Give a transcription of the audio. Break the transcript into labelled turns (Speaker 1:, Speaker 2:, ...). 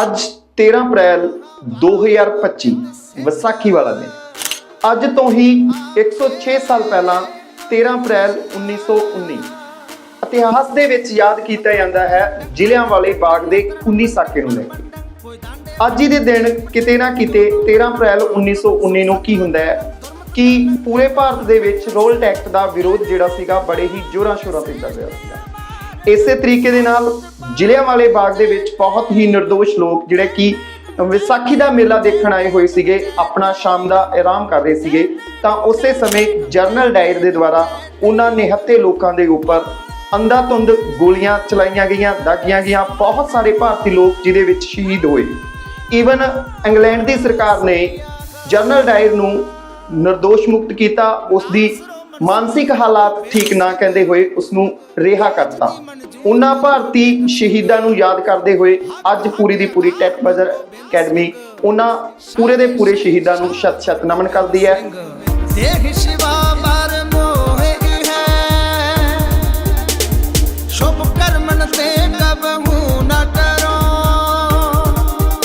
Speaker 1: ਅੱਜ 13 ਅਪ੍ਰੈਲ 2025 ਵਿਸਾਖੀ ਵਾਲਾ ਦਿਨ। ਅੱਜ ਤੋਂ ਹੀ 106 ਸਾਲ ਪਹਿਲਾਂ 13 ਅਪ੍ਰੈਲ 1919 ਇਤਿਹਾਸ ਦੇ ਵਿੱਚ ਯਾਦ ਕੀਤਾ ਜਾਂਦਾ ਹੈ ਜ਼ਿਲ੍ਹਿਆਂ ਵਾਲੇ ਬਾਗ ਦੇ 19 ਸਾਕੇ ਨੂੰ ਲੈ ਕੇ। ਅੱਜ ਹੀ ਦੇ ਦਿਨ ਕਿਤੇ ਨਾ ਕਿਤੇ 13 ਅਪ੍ਰੈਲ 1919 ਨੂੰ ਕੀ ਹੁੰਦਾ ਹੈ? ਕਿ ਪੂਰੇ ਭਾਰਤ ਦੇ ਵਿੱਚ ਰੋਲ ਟੈਕਸ ਦਾ ਵਿਰੋਧ ਜਿਹੜਾ ਸੀਗਾ ਬੜੇ ਹੀ ਜ਼ੋਰਾਂ ਸ਼ੋਰਾਂ ਤੇ ਚੱਲ ਰਿਹਾ ਸੀਗਾ। ਇਸੇ ਤਰੀਕੇ ਦੇ ਨਾਲ ਜ਼ਿਲ੍ਹਿਆਂਵਾਲੇ ਬਾਗ ਦੇ ਵਿੱਚ ਬਹੁਤ ਹੀ નિર્ਦੋਸ਼ ਲੋਕ ਜਿਹੜੇ ਕਿ ਵਿਸਾਖੀ ਦਾ ਮੇਲਾ ਦੇਖਣ ਆਏ ਹੋਏ ਸੀਗੇ, ਆਪਣਾ ਸ਼ਾਮ ਦਾ ਆਰਾਮ ਕਰ ਰਹੇ ਸੀਗੇ, ਤਾਂ ਉਸੇ ਸਮੇਂ ਜਰਨਲ ਡਾਇਰ ਦੇ ਦੁਆਰਾ ਉਹਨਾਂ ਨਿਹੱਤੇ ਲੋਕਾਂ ਦੇ ਉੱਪਰ ਅੰਧਾਧੁੰਦ ਗੋਲੀਆਂ ਚਲਾਈਆਂ ਗਈਆਂ, ਦਾਗੀਆਂ ਗਈਆਂ, ਬਹੁਤ ਸਾਰੇ ਭਾਰਤੀ ਲੋਕ ਜਿਹਦੇ ਵਿੱਚ ਸ਼ਹੀਦ ਹੋਏ। ਈਵਨ ਇੰਗਲੈਂਡ ਦੀ ਸਰਕਾਰ ਨੇ ਜਰਨਲ ਡਾਇਰ ਨੂੰ ਨਿਰਦੋਸ਼ ਮੁਕਤ ਕੀਤਾ, ਉਸ ਦੀ ਮਾਨਸਿਕ ਹਾਲਾਤ ਠੀਕ ਨਾ ਕਹਿੰਦੇ ਹੋਏ ਉਸ ਨੂੰ ਰਿਹਾ ਕਰਤਾ ਉਹਨਾਂ ਭਾਰਤੀ ਸ਼ਹੀਦਾਂ ਨੂੰ ਯਾਦ ਕਰਦੇ ਹੋਏ ਅੱਜ ਪੂਰੀ ਦੀ ਪੂਰੀ ਟੈਕ ਬਜ਼ਰ ਅਕੈਡਮੀ ਉਹਨਾਂ ਪੂਰੇ ਦੇ ਪੂਰੇ ਸ਼ਹੀਦਾਂ ਨੂੰ ਸ਼ਤ ਸ਼ਤ ਨਮਨ ਕਰਦੀ ਹੈ।
Speaker 2: ਦੇਹ ਸ਼ਿਵਾ ਮਰ ਮੋਹਿ ਹੈ। ਸ਼ੁਭ ਕਰਮਨ ਤੇ